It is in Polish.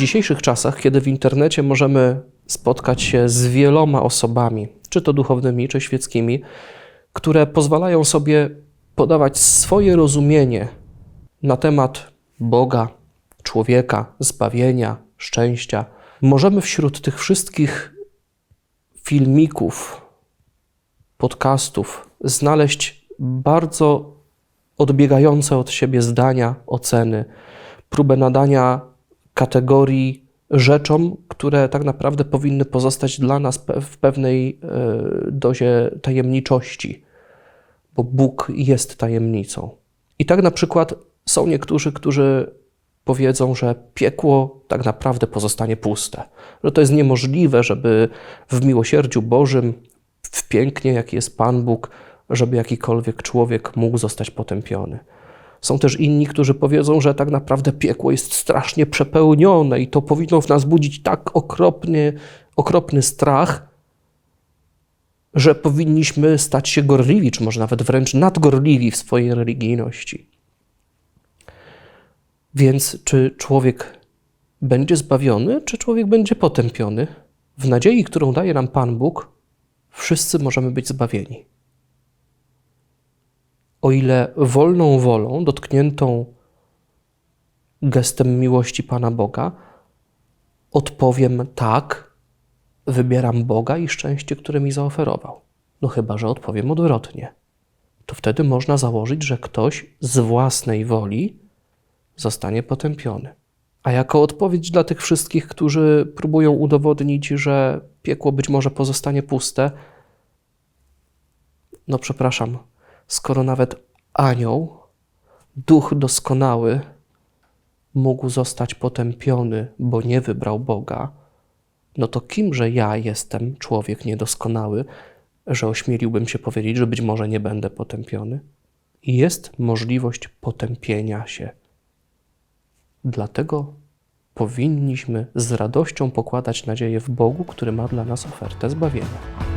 dzisiejszych czasach, kiedy w internecie możemy spotkać się z wieloma osobami, czy to duchownymi, czy świeckimi, które pozwalają sobie podawać swoje rozumienie na temat Boga, człowieka, zbawienia, szczęścia, możemy wśród tych wszystkich filmików, podcastów znaleźć bardzo odbiegające od siebie zdania, oceny, próbę nadania kategorii rzeczom, które tak naprawdę powinny pozostać dla nas w pewnej e, dozie tajemniczości, bo Bóg jest tajemnicą. I tak na przykład są niektórzy, którzy powiedzą, że piekło tak naprawdę pozostanie puste, że to jest niemożliwe, żeby w miłosierdziu Bożym, w pięknie, jaki jest Pan Bóg, żeby jakikolwiek człowiek mógł zostać potępiony. Są też inni, którzy powiedzą, że tak naprawdę piekło jest strasznie przepełnione i to powinno w nas budzić tak okropny, okropny strach, że powinniśmy stać się gorliwi, czy może nawet wręcz nadgorliwi w swojej religijności. Więc czy człowiek będzie zbawiony, czy człowiek będzie potępiony? W nadziei, którą daje nam Pan Bóg, wszyscy możemy być zbawieni. O ile wolną wolą, dotkniętą gestem miłości Pana Boga, odpowiem tak, wybieram Boga i szczęście, które mi zaoferował. No chyba, że odpowiem odwrotnie. To wtedy można założyć, że ktoś z własnej woli zostanie potępiony. A jako odpowiedź dla tych wszystkich, którzy próbują udowodnić, że piekło być może pozostanie puste, no przepraszam, skoro nawet anioł, duch doskonały, mógł zostać potępiony, bo nie wybrał Boga, no to kimże ja jestem, człowiek niedoskonały, że ośmieliłbym się powiedzieć, że być może nie będę potępiony? Jest możliwość potępienia się. Dlatego powinniśmy z radością pokładać nadzieję w Bogu, który ma dla nas ofertę zbawienia.